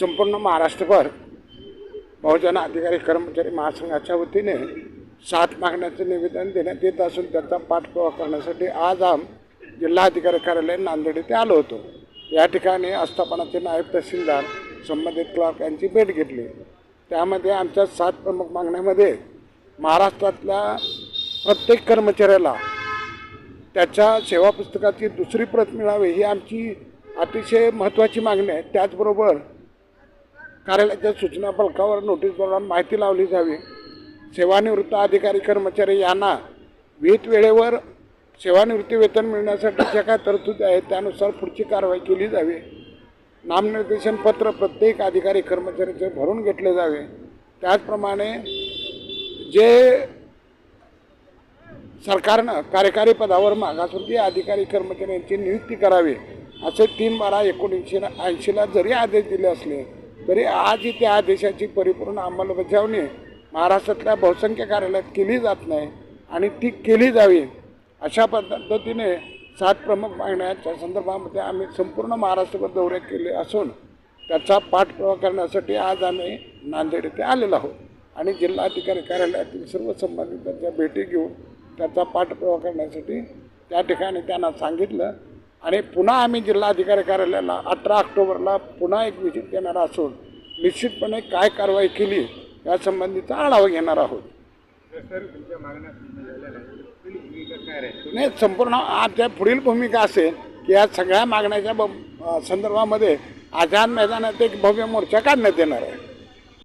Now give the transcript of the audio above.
संपूर्ण महाराष्ट्रभर बहुजन अधिकारी कर्मचारी महासंघाच्या वतीने साथ मागण्याचं निवेदन देण्यात येत असून त्याचा पाठपुरावा करण्यासाठी आज आम जिल्हाधिकारी कार्यालय नांदेड येथे आलो होतो. या ठिकाणी आस्थापनाचे नायब तहसीलदार संबंधित क्लार्क यांची भेट घेतली. त्यामध्ये आमच्या सात प्रमुख मागण्यामध्ये महाराष्ट्रातल्या प्रत्येक कर्मचाऱ्याला त्याच्या सेवा पुस्तकाची दुसरी प्रत मिळावी ही आमची अतिशय महत्त्वाची मागणी आहे. त्याचबरोबर कार्यालयाच्या सूचना फलकावर नोटीसद्वारा माहिती लावली जावी. सेवानिवृत्त अधिकारी कर्मचारी यांना विहित वेळेवर सेवानिवृत्ती वेतन मिळण्यासाठी ज्या काय तरतुदी आहेत त्यानुसार पुढची कारवाई केली जावी. नामनिर्देशन पत्र प्रत्येक अधिकारी कर्मचाऱ्याचे भरून घेतले जावे. त्याचप्रमाणे जे सरकारनं कार्यकारी पदावर मागासवर्गीय अधिकारी कर्मचाऱ्यांची नियुक्ती करावी असे तीन बारा एकोणीसशे ऐंशीला जरी आदेश दिले असले तरी आजही त्या आदेशाची परिपूर्ण अंमलबजावणी महाराष्ट्रातल्या बहुसंख्य कार्यालयात केली जात नाही आणि ती केली जावी अशा पद्धतीने सात प्रमुख मागण्याच्या संदर्भामध्ये आम्ही संपूर्ण महाराष्ट्रभर दौरे केले असून त्याचा पाठपुरावा करण्यासाठी आज आम्ही नांदेड येथे आलेलो आहोत. आणि जिल्हाधिकारी कार्यालयातील सर्व संबंधितांच्या भेटी घेऊन त्याचा पाठपुरावा करण्यासाठी त्या ठिकाणी त्यांना सांगितलं. आणि पुन्हा आम्ही जिल्हाधिकारी कार्यालयाला अठरा ऑक्टोबरला पुन्हा एक विजिट देणार असून निश्चितपणे काय कारवाई केली या संबंधीचा आढावा घेणार आहोत. तुमच्या नाही नाही संपूर्ण आता पुढील भूमिका असेल की या सगळ्या मागण्याच्या ब- संदर्भामध्ये आझाद मैदानात एक भव्य मोर्चा काढण्यात येणार आहे.